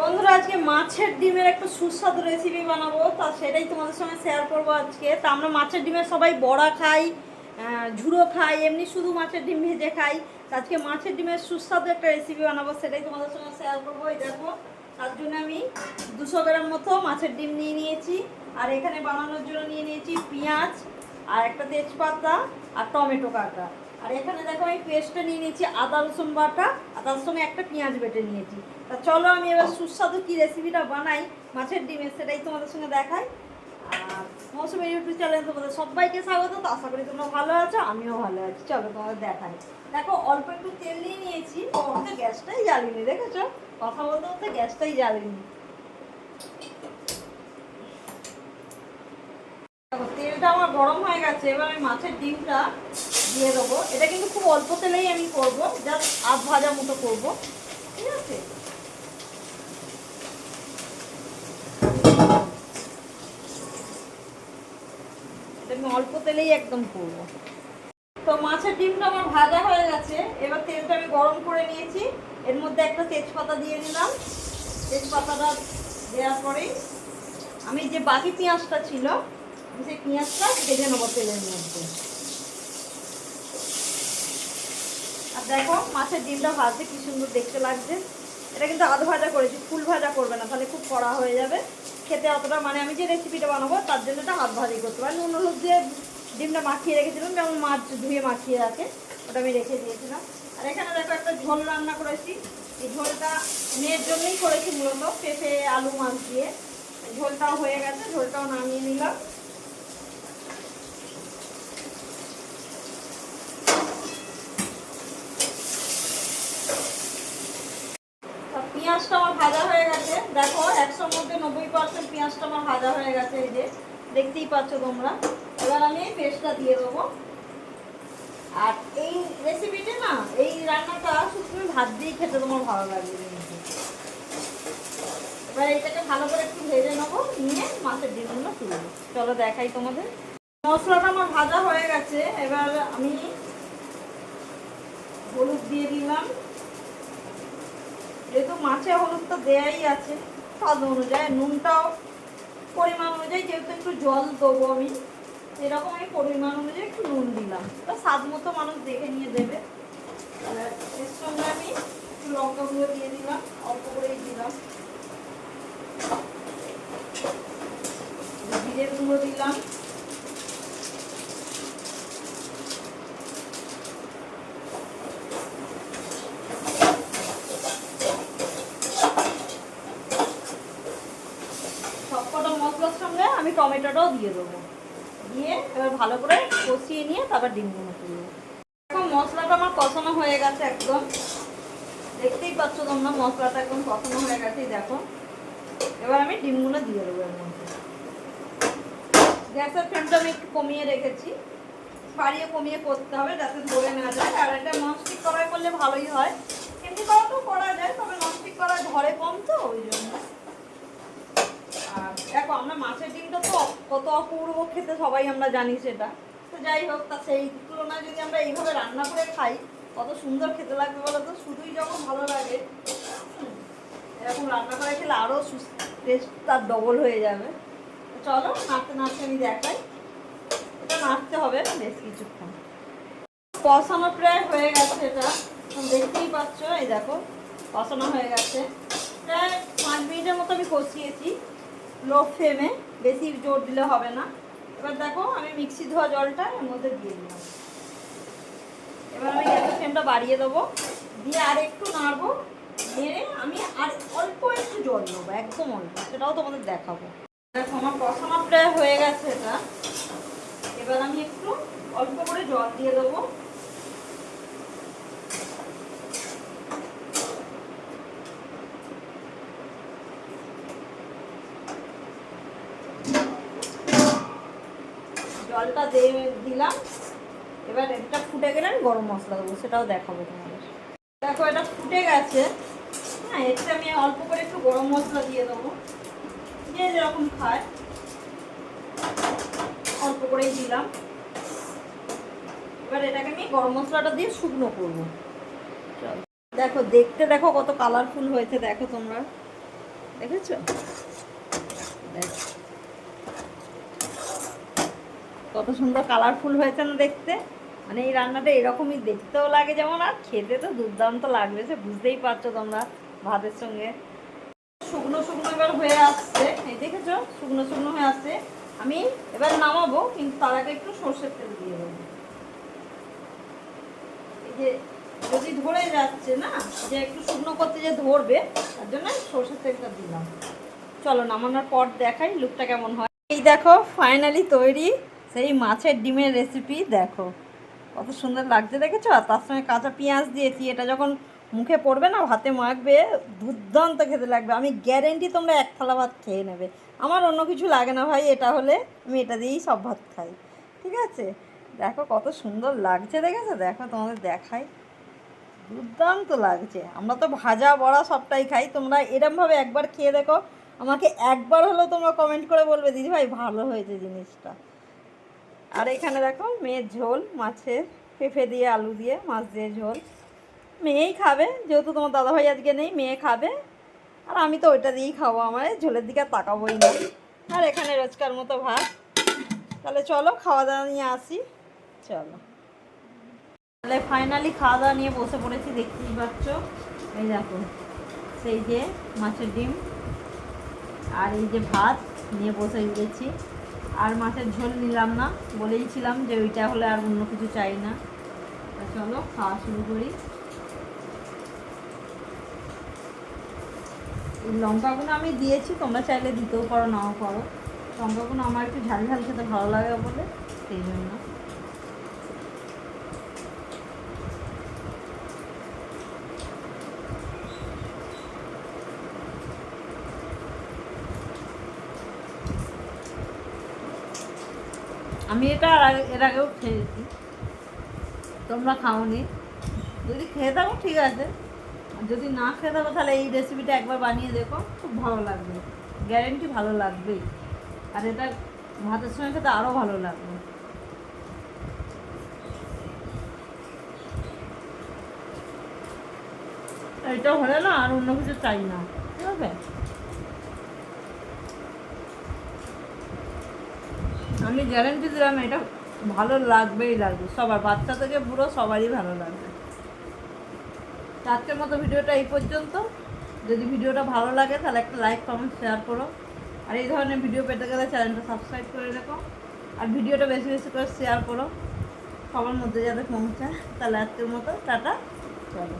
বন্ধুরা, আজকে মাছের ডিমের একটা সুস্বাদু রেসিপি বানাবো। তা সেটাই তোমাদের সঙ্গে শেয়ার করব আজকে। তা আমরা মাছের ডিমের সবাই বড়া খাই ঝুড়ো খাই, এমনি শুধু মাছের ডিম ভেজে খাই। আজকে মাছের ডিমের সুস্বাদু একটা রেসিপি বানাবো, সেটাই তোমাদের সঙ্গে শেয়ার করব। এই দেখো, তার জন্য আমি দুশো গ্রাম মতো মাছের ডিম নিয়ে নিয়েছি। আর এখানে বানানোর জন্য নিয়ে নিয়েছি পেঁয়াজ, আর একটা তেজপাতা, আর টমেটো কাটা। আর এখানে দেখো আমি পেস্টটা নিয়ে নিয়েছি, আদা রসুন বাটা তার সঙ্গে একটা পেঁয়াজ বেটে নিয়েছি। তা চলো আমি এবার সুস্বাদু কী রেসিপিটা বানাই, মাছের ডিমের সেটাই তোমাদের সঙ্গে দেখাই। আর মৌসুমের ইউটিউব চ্যানেলে তোমাদের সবাইকে স্বাগত, তো আশা করি তোমরা ভালো আছো, আমিও ভালো আছি। চলো তোমাদের দেখাই। দেখো, অল্প একটু তেল নিয়ে নিয়েছি ওতে গ্যাসটাই জ্বালিনি, দেখেছ? কথা বলতে বলতে গ্যাসটাই জ্বালিনি। তেলটা আমার গরম হয়ে গেছে, এবার আমি মাছের ডিমটা দিয়ে দেবো। এটা কিন্তু খুব অল্প তেলেই আমি করব। জাস্ট আধ ভাজা মতো করব। ঠিক আছে? এটা আমি অল্প তেলেই একদম করব। তো মাছের ডিমটা আমার ভাজা হয়ে গেছে। এবার তেলটা আমি গরম করে নিয়েছি। এর মধ্যে একটা তেজপাতা দিয়ে দিলাম তেজপাতাটা দেওয়ার পরেই আমি যে বাকি পেঁয়াজটা ছিল সেই পেঁয়াজটা ভেজে নেব তেলের মধ্যে আর দেখো মাছের ডিমটা ভাজতে কি সুন্দর দেখতে লাগছে। এটা কিন্তু আধ ভাজা করেছি, ফুল ভাজা করবে না, তাহলে খুব কড়া হয়ে যাবে। খেতে অতটা মানে আমি যে রেসিপিটা বানাবো, তার জন্য এটা হাত ভাজি করতে পারি নুন হলুদ দিয়ে ডিমটা মাখিয়ে রেখেছিলাম, যেমন মাছ ধুয়ে মাখিয়ে রাখে, ওটা আমি রেখে দিয়েছিলাম। আর এখানে দেখো একটা ঝোল রান্না করেছি। এই ঝোলটা মেয়ের জন্যই করেছি মূলত, পেঁপে, আলু মাছ দিয়ে। ঝোলটাও হয়ে গেছে, ঝোলটাও নামিয়ে নিলাম। পেঁয়াজটা আমার ভাজা হয়ে গেছে। দেখো, একশোর মধ্যে নব্বই পার্সেন্ট পেঁয়াজটা আমার ভাজা হয়ে গেছে এই যে। দেখতেই পাচ্ছ তোমরা। এবার আমি পেস্টটা দিয়ে দেবো। আর এই রেসিপিটা না, এই রান্নাটা শুধু তুমি ভাত দিয়েই খেতে তোমার ভালো লাগবে এবার এইটাকে ভালো করে একটু ভেজে নেব, নিয়ে মাছের ডিমগুলো তুলবো চলো দেখাই তোমাদের। মশলাটা আমার ভাজা হয়ে গেছে। এবার আমি হলুদ দিয়ে দিলাম। যেহেতু মাছে হলুদ তো দেয়াই আছে, স্বাদ অনুযায়ী, নুনটাও পরিমাণ অনুযায়ী, যেহেতু একটু জল দেবো আমি এরকম আমি পরিমাণ অনুযায়ী একটু নুন দিলাম। তা স্বাদ মতো মানুষ দেখে নিয়ে দেবে। এর সঙ্গে আমি একটু লঙ্কা গুঁড়ো দিয়ে দিলাম অল্প করেই দিলাম জিরের গুঁড়ো দিলাম সবকটা মশলার সঙ্গে আমি টমেটোটাও দিয়ে দেবো। দিয়ে এবার ভালো করে কষিয়ে নিয়ে তারপর ডিমগুলো তুলবো। এখন মশলাটা আমার কষানো হয়ে গেছে একদম। দেখতেই পাচ্ছ তোমরা, মশলাটা একদম কষানো হয়ে গেছে দেখো। এবার আমি ডিমগুলো দিয়ে দেবো এর মধ্যে। গ্যাসের ফ্লেমটা আমি একটু কমিয়ে রেখেছি। বাড়িয়ে কমিয়ে করতে হবে যাতে ধরে না যায়। আর এটা ননস্টিক কড়াই করলে ভালোই হয়। এমনি করাতেও করা যায়, তবে ননস্টিক কড়াই ধরে কম তো ওই জন্য আর দেখো আমরা মাছের ডিমটা তো কত অপূর্ব খেতে সবাই আমরা জানি সেটা। তো যাই হোক, তা সেই তুলনায় যদি আমরা এইভাবে রান্না করে খাই, কত সুন্দর খেতে লাগবে বলো তো শুধুই যখন ভালো লাগে এরকম রান্না করে খেলে আরও টেস্ট তার ডবল হয়ে যাবে। চলো নাড়তে নাড়তে আমি দেখাই। এটা নাড়তে হবে বেশ কিছুক্ষণ। কষানো প্রায় হয়ে গেছে এটা। দেখতেই পাচ্ছ, এই দেখো, কষানো হয়ে গেছে। প্রায় পাঁচ মিনিটের মতো আমি কষিয়েছি। লো ফ্লেমে বেশি জোর দিলে হবে না। এবার দেখো, আমি মিক্সি ধোয়া জলটা এর মধ্যে দিয়ে দিলাম। এবার আমি গ্যাসের ফ্লেমটা বাড়িয়ে দেবো। দিয়ে আর একটু নাড়বো। নেড়ে আমি আর অল্প একটু জল দেবো, একদম অল্প, সেটাও তোমাদের দেখাবো। দেখো, আমার কষানো প্রায় হয়ে গেছে এটা। এবার আমি একটু অল্প করে জল দিয়ে দেবো। জলটা দিয়ে দিলাম। এবার এটা ফুটে গেলে আমি গরম মশলা দেবো, সেটাও দেখাবো তোমাদের। দেখো, এটা ফুটে গেছে। হ্যাঁ এতে আমি অল্প করে একটু গরম মশলা দিয়ে দেবো। যে যেরকম খায়, অল্প করেই দিলাম। এবার এটাকে আমি গরম মশলাটা দিয়ে শুকনো করব। দেখো, দেখতে দেখো কত কালারফুল হয়েছে, দেখো তোমরা। দেখেছ? দেখ। কত সুন্দর কালারফুল হয়েছে না দেখতে। মানে এই রান্নাটা এরকমই দেখতেও লাগে যেমন, আর খেতে তো দুর্দান্ত লাগবে সে বুঝতেই পারছ তোমরা ভাতের সঙ্গে। শুকনো শুকনো এবার হয়ে আসছে। এই দেখেছ? শুকনো শুকনো হয়ে আসছে। আমি এবার নামাবো, কিন্তু তার আগে একটু সর্ষের তেল দিয়ে দেবো। এই যে যদি ধরে যাচ্ছে না যে একটু শুকনো করতে যে ধরবে, তার জন্য সর্ষের তেলটা দিলাম। চলো নামানোর পর দেখাই লুকটা কেমন হয়। এই দেখো ফাইনালি তৈরি সেই মাছের ডিমের রেসিপি দেখো। কত সুন্দর লাগছে দেখেছ? আর তার সঙ্গে কাঁচা পেঁয়াজ দিয়েছি। এটা যখন মুখে পড়বে না, ভাতে মাখবে, দুর্দান্ত খেতে লাগবে। আমি গ্যারেন্টি তোমরা এক থালা ভাত খেয়ে নেবে। আমার অন্য কিছু লাগে না ভাই, এটা হলে আমি এটা দিয়েই সব ভাত খাই। ঠিক আছে? দেখো কত সুন্দর লাগছে দেখেছ? দেখো তোমাদের দেখাই। দুর্দান্ত লাগছে। আমরা তো ভাজা, বড়া সবটাই খাই। তোমরা এরমভাবে একবার খেয়ে দেখো। আমাকে একবার হলেও তোমরা কমেন্ট করে বলবে, দিদি ভাই, ভালো হয়েছে জিনিসটা। আর এখানে দেখো মেয়ের ঝোল, মাছের পেঁপে দিয়ে, আলু দিয়ে, মাছ দিয়ে ঝোল। মেয়েই খাবে, যেহেতু তোমার দাদাভাই আজকে নেই, মেয়ে খাবে। আর আমি তো ওইটা দিয়েই খাব, আমার ঝোলের দিকে তাকাবোই না। আর এখানে রোজকার মতো ভাত। তাহলে চলো খাওয়া দাওয়া নিয়ে আসি। চলো। তাহলে ফাইনালি খাওয়া দাওয়া নিয়ে বসে পড়েছি, দেখতেই পাচ্ছ। এই দেখো, সেই যে মাছের ডিম। আর এই যে ভাত নিয়ে বসে গেছি। আর মাছের ঝোল নিলাম না, বলেইছিলাম যে ওইটা হলে আর অন্য কিছু চাই না। চলো, খাওয়া শুরু করি। লঙ্কাগুলো আমি দিয়েছি, তোমরা চাইলে দিতেও পারো, নাও পারো। লঙ্কাগুলো আমার একটু ঝাল ঝাল খেতে ভালো লাগে বলে, সেই জন্য। আমি এটা এর আগেও খেয়েছি। তোমরা খাওনি। যদি খেয়ে থাকো, ঠিক আছে। যদি না খেয়ে থাকো, তাহলে এই রেসিপিটা একবার বানিয়ে দেখো। খুব ভালো লাগবে। গ্যারেন্টি ভালো লাগবেই। আর এটা ভাতের সঙ্গে খেতে আরও ভালো লাগবে। এটা হলে না আর অন্য কিছু চাই না। ঠিক আছে? আমি গ্যারেন্টি দিলাম, এটা ভালো লাগবেই লাগবে। সবার বাচ্চা থেকে বুড়ো সবারই ভালো লাগবে। আজকের মতো ভিডিওটা এই পর্যন্ত। যদি ভিডিওটা ভালো লাগে, তাহলে একটা লাইক কমেন্ট শেয়ার করো। আর এই ধরনের ভিডিও পেতে গেলে চ্যানেলটা সাবস্ক্রাইব করে রেখো। আর ভিডিওটা বেশি বেশি করে শেয়ার করো। সবার মধ্যে যাতে পৌঁছায়। তাহলে আজকের মতো, টাটা। চলো